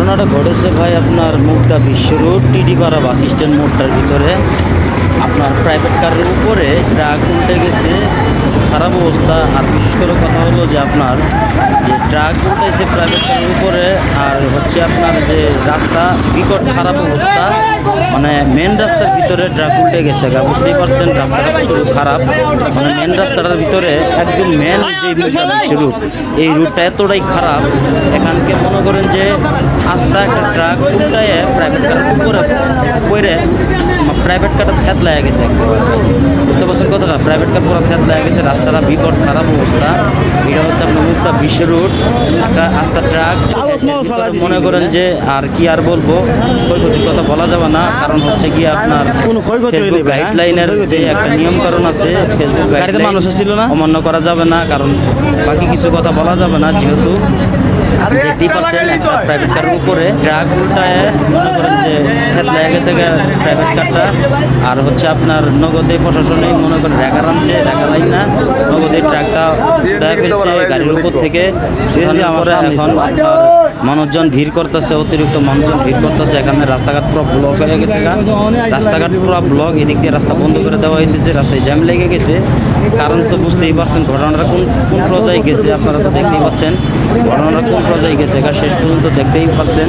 ঘটনাটা ঘটেছে ভাই আপনার মুগদা বিশ্ব রোড, টিডিপাড়া বাস স্ট্যান্ড মোড়টার ভিতরে। আপনার প্রাইভেট কারের উপরে ট্রাক উল্টে গেছে। খারাপ অবস্থা। আর বিশেষ করে কথা হলো যে আপনার যে ট্রাক উল্টেছে প্রাইভেট কারের উপরে, আর হচ্ছে আপনার যে রাস্তা, বিকট খারাপ অবস্থা। মানে মেন রাস্তার ভিতরে ট্রাক উল্টে গেছে, গা। বুঝতেই পারছেন, রাস্তাটা কত খারাপ। মানে মেন রাস্তাটার ভিতরে একদম মেন যে রুট এই রুটটা এতটাই খারাপ, এখানকে মনে করেন যে আস্তা একটা ট্রাক উল্টায় প্রাইভেট কারের উপরে পরে প্রাইভেট কারটা লাগা গেছে। প্রাইভেট কার পুরো ফ্যাত লাগা গেছে রাস্তাটা বিকট খারাপ অবস্থা। এটা হচ্ছে আপনার মুক্তা বিশ্ব রোড একটা আস্তা ট্রাক মনে করেন যে আর কি আর বলব ক্ষয়ক্ষতির কথা বলা যাবে না কারণ হচ্ছে কি আপনার ফেসবুক? গাইডলাইনের যে একটা নিয়ম কারণ আছে ফেসবুক গাইডলাইন মানুষ ছিল না? অমান্য করা যাবে না কারণ বাকি কিছু কথা বলা যাবে না যেহেতু দেখতেই পাচ্ছেন একটা প্রাইভেট কারের উপরে ট্রাক উল্টায় মনে করেন যে গেছে প্রাইভেট কারটা আর হচ্ছে আপনার নগদে প্রশাসনে মনে করেন রেখা আনছে রেখা লাইন না নগদে ট্রাকটা উল্টায় ফেলছে গাড়ির উপর থেকে। পরে এখন মানুষজন ভিড় করতেছে অতিরিক্ত মানুষজন ভিড় করতেছে। এখানে রাস্তাঘাট পুরো ব্লক হয়ে গেছে। রাস্তাঘাট পুরো ব্লক এদিক দিয়ে রাস্তা বন্ধ করে দেওয়া হয়েছে রাস্তায় জ্যাম লেগে গেছে। কারণ তো বুঝতেই পারছেন ঘটনাটা কোন কোন পর্যায়ে গেছে আপনারা তো দেখতেই পাচ্ছেন। ঘটনাটা কোন পর্যায়ে গেছে শেষ পর্যন্ত দেখতেই পাচ্ছেন